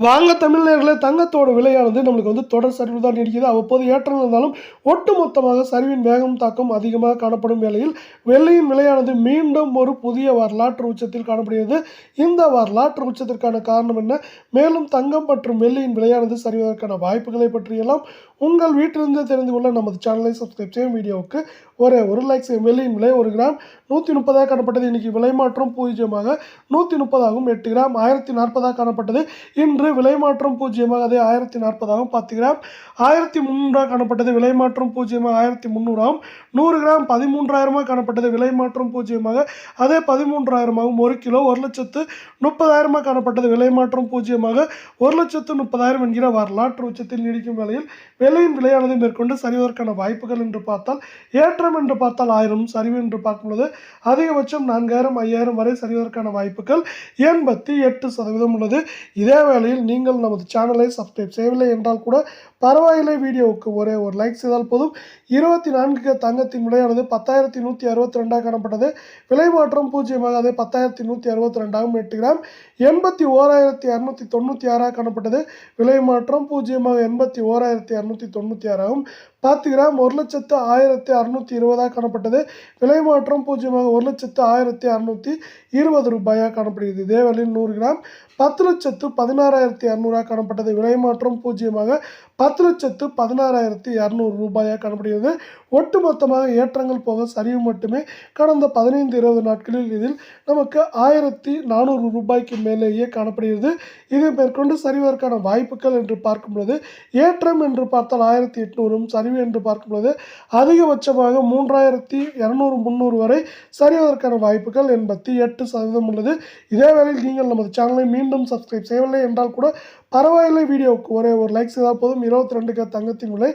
வாங்க தமிழர்களே தங்கத்தோட விலையானது நம்மளுக்கு வந்து தொடர் சரிவு தான் நீடிக்குது அவ்வப்போது ஏற்றம் இருந்தாலும் ஒட்டுமொத்தமாக சரிவின் வேகம் தாக்கம் அதிகமாக காணப்படும் வேளையில் வெள்ளியின் விலையானது மீண்டும் ஒரு புதிய வரலாற்று உச்சத்தில் காணப்படுகிறது. இந்த வரலாற்று உச்சத்திற்கான காரணம் என்ன? மேலும் தங்கம் மற்றும் வெள்ளியின் விலையானது சரிவதற்கான வாய்ப்புகளை பற்றியெல்லாம் உங்கள் வீட்டிலிருந்து தெரிந்து கொள்ள நமது சேனலை சப்ஸ்கிரைப் செய்யும். வீடியோவுக்கு ஒரே ஒரு லைக் செய்யும். வெள்ளியின் விலை ஒரு கிராம் நூற்றி முப்பதாக காணப்பட்டது. இன்றைக்கி விலை மாற்றம் பூஜ்ஜியமாக நூற்றி முப்பதாகவும் எட்டு கிராம் ஆயிரத்தி நாற்பதாக காணப்பட்டது. இன்று காணப்பட்டது. விலைமாற்றம் பூஜ்ஜியமாக அதே ஆயிரத்தி நாற்பதாகவும் பத்து கிராம் ஆயிரத்தி முந்நூறாக காணப்பட்டது. விலைமாற்றம் பூஜ்ஜியமாக ஆயிரத்தி முந்நூறாகவும் நூறு கிராம் பதிமூன்றாயிரமாக காணப்பட்டது. விலைமாற்றம் பூஜ்ஜியமாக அதே பதிமூன்றாயிரமாகவும் ஒரு கிலோ ஒரு லட்சத்து முப்பதாயிரமாக காணப்பட்டது. விலைமாற்றம் பூஜ்ஜியமாக ஒரு லட்சத்து முப்பதாயிரம் என்கிற வரலாற்று உச்சத்தில் நீடிக்கும் வேளையில் விலையின் விலையானது மேற்கொண்டு சரிவதற்கான வாய்ப்புகள் என்று பார்த்தால் ஏற்றம் என்று பார்த்தால் ஆயிரம் சரிவு என்று பார்க்கும்பொழுது அதிகபட்சம் நான்காயிரம் ஐயாயிரம் வரை சரிவதற்கான வாய்ப்புகள் எண்பத்தி எட்டு சதவீதம் உள்ளது. இதே வேளையில் வகையில் நீங்கள் நமது சேனலை சப்ஸ்கிரைப் செய்யவில்லை என்றால் கூட பரவாயில்லை வீடியோவுக்கு ஒரே ஒரு லைக் செய்தால் போதும். இருபத்தி நான்கு தங்கத்தின் விலையானது பத்தாயிரத்தி நூற்றி அறுபத்தி ரெண்டாக காணப்பட்டது. விலை மாற்றம் பூஜ்ஜியமாக அது பத்தாயிரத்தி நூற்றி அறுபத்தி ரெண்டாகவும் எட்டு கிராம் எண்பத்தி ஓராயிரத்தி இரநூத்தி தொண்ணூற்றி ஆறாக காணப்பட்டது. விலை மாற்றம் பூஜ்ஜியமாக எண்பத்தி ஓராயிரத்தி இரநூத்தி தொண்ணூற்றி ஆறாகவும் பத்து கிராம் ஒரு லட்சத்து ஆயிரத்தி அறுநூற்றி இருபதாக காணப்பட்டது. விலை மாற்றம் பூஜ்ஜியமாக ஒரு லட்சத்து ஆயிரத்தி அறுநூற்றி இருபது ரூபாயாக காணப்படுகிறது. இதே வேளையில் நூறு கிராம் பத்து லட்சத்து பதினாறாயிரம் பதினாறாயிரத்தி இரநூறாக காணப்பட்டது. விலை மாற்றம் பூஜ்ஜியமாக பத்து லட்சத்து பதினாறாயிரத்தி இரநூறு ரூபாயாக காணப்படுகிறது. ஒட்டுமொத்தமாக ஏற்றங்கள் போக சரிவு மட்டுமே. கடந்த பதினைந்து இருபது நாட்களில் இதில் நமக்கு ஆயிரத்தி நானூறு ரூபாய்க்கு மேலேயே காணப்படுகிறது. இதை மேற்கொண்டு சரிவதற்கான வாய்ப்புகள் என்று பார்க்கும் பொழுது ஏற்றம் என்று பார்த்தால் ஆயிரத்தி எட்நூறும் சரிவு என்று பார்க்கும் பொழுது அதிகபட்சமாக மூன்றாயிரத்தி இரநூறு முந்நூறு வரை சரிவதற்கான வாய்ப்புகள் எண்பத்தி எட்டு சதவீதம் உள்ளது. இதே வேளையில் நீங்கள் நமது சேனலை மீண்டும் சப்ஸ்கிரைப் செய்யவில்லை என்றால் கூட பரவாயில்லை வீடியோவுக்கு ஒரே ஒரு லைக்ஸ் ஏதாவது போதும். இருபத்தி ரெண்டுக்கு தங்கத்தின் விலை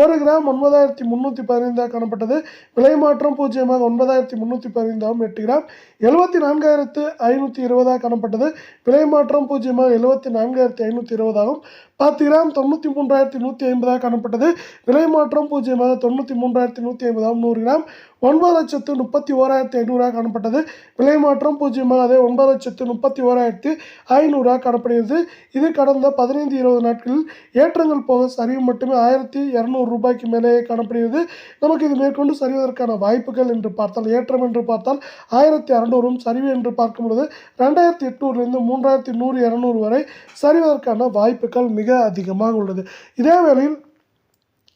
ஒரு கிராம் ஒன்பதாயிரத்தி முந்நூற்றி பதினைந்தாக காணப்பட்டது. விலை மாற்றம் பூஜ்ஜியமாக ஒன்பதாயிரத்தி முந்நூற்றி பதினைந்தாகவும் எட்டு கிராம் எழுபத்தி நான்காயிரத்து ஐநூற்றி இருபதாக காணப்பட்டது. விலை மாற்றம் பூஜ்ஜியமாக எழுபத்தி நான்காயிரத்தி ஐநூற்றி இருபதாகவும் பத்து கிராம் தொண்ணூற்றி மூன்றாயிரத்தி நூற்றி ஐம்பதாக காணப்பட்டது. விலை மாற்றம் பூஜ்ஜியமாக தொண்ணூற்றி மூன்றாயிரத்தி நூற்றி ஐம்பதாகவும் நூறு கிராம் ஒன்பது லட்சத்து முப்பத்தி ஓராயிரத்தி ஐநூறாக காணப்பட்டது. விலை மாற்றம் பூஜ்ஜியமாக அதே ஒன்பது லட்சத்து முப்பத்தி ஓராயிரத்தி ஐநூறாக காணப்படுகிறது. இது கடந்த பதினைந்து இருபது நாட்களில் ஏற்றங்கள் போக சரிவு மட்டுமே ஆயிரத்தி இரநூறு ரூபாய்க்கு மேலேயே காணப்படுகிறது. நமக்கு இது மேற்கொண்டு சரிவதற்கான வாய்ப்புகள் என்று பார்த்தால் ஏற்றம் என்று பார்த்தால் ஆயிரத்தி அறநூறும் சரிவு என்று பார்க்கும் பொழுது ரெண்டாயிரத்தி எட்நூறுலேருந்து மூன்றாயிரத்தி நூறு இரநூறு வரை சரிவதற்கான வாய்ப்புகள் மிக அதிகமாக உள்ளது. இதே வேளையில்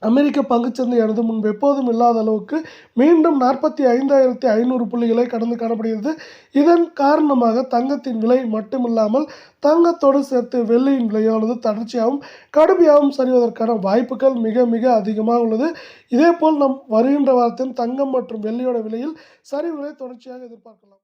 அமெரிக்க பங்குச்சந்தையானது முன்பு எப்போதும் இல்லாத அளவுக்கு மீண்டும் நாற்பத்தி ஐந்தாயிரத்தி ஐநூறு புள்ளிகளை கடந்து காணப்படுகிறது. இதன் காரணமாக தங்கத்தின் விலை மட்டுமில்லாமல் தங்கத்தோடு சேர்த்து வெள்ளியின் விலையானது தொடர்ச்சியாகவும் கடுமையாகவும் சரிவதற்கான வாய்ப்புகள் மிக மிக அதிகமாக உள்ளது. இதேபோல் நம் வருகின்ற வாரத்தில் தங்கம் மற்றும் வெள்ளியோட விலையில் சரிவுகளை தொடர்ச்சியாக எதிர்பார்க்கலாம்.